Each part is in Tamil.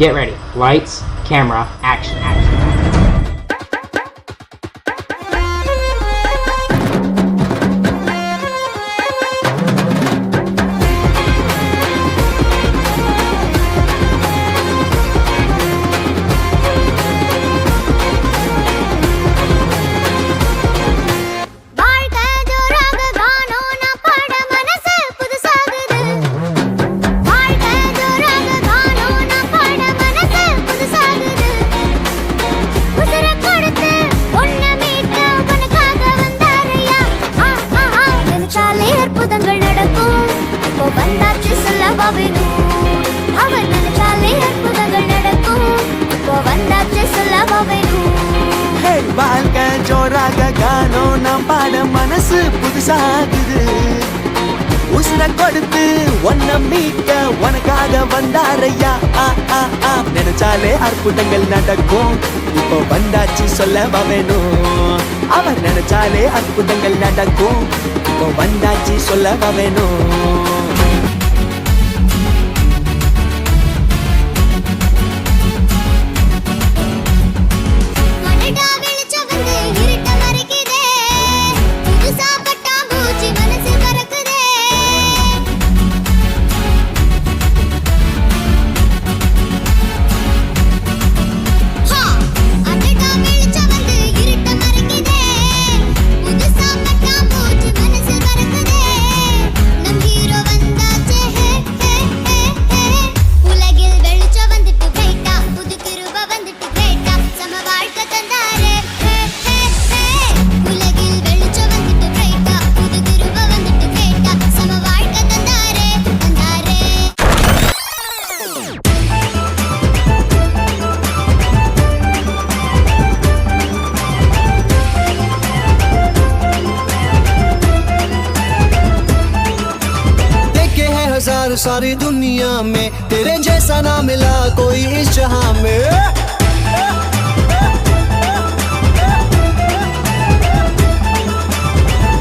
Get ready. Lights, camera, action, action. வேணும் அவர் நினைச்சாலே அற்புதங்கள் நடக்கும். இப்போ வந்தாச்சு சொல்லவா வேணும் வாழ்க்கை ஜோராக காணோம் நாம் பாட மனசு புதுசாகுது. உசுர கொடுத்து ஒன்ன மீட்க உனக்காக வந்தாரையா? நினைச்சாலே அற்புதங்கள் நடக்கும். இப்போ வந்தாச்சு சொல்ல வேணும் அவர் நினைச்சாலே அற்புதங்கள் நடக்கும். இப்போ வந்தாச்சு சொல்ல வேணும் हज़ार सारी दुनिया में, तेरे जैसा ना मिला कोई इस जहाँ में।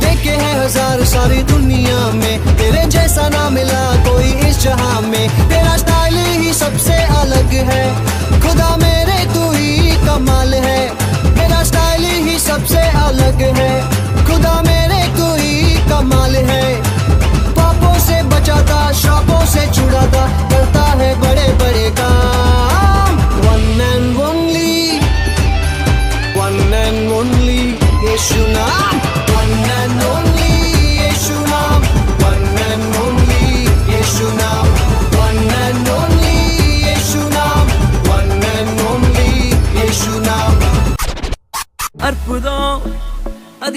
देखे हैं हज़ार सारी दुनिया में, तेरे जैसा ना मिला कोई इस जहाँ में। तेरा स्टाइल ही सबसे अलग है।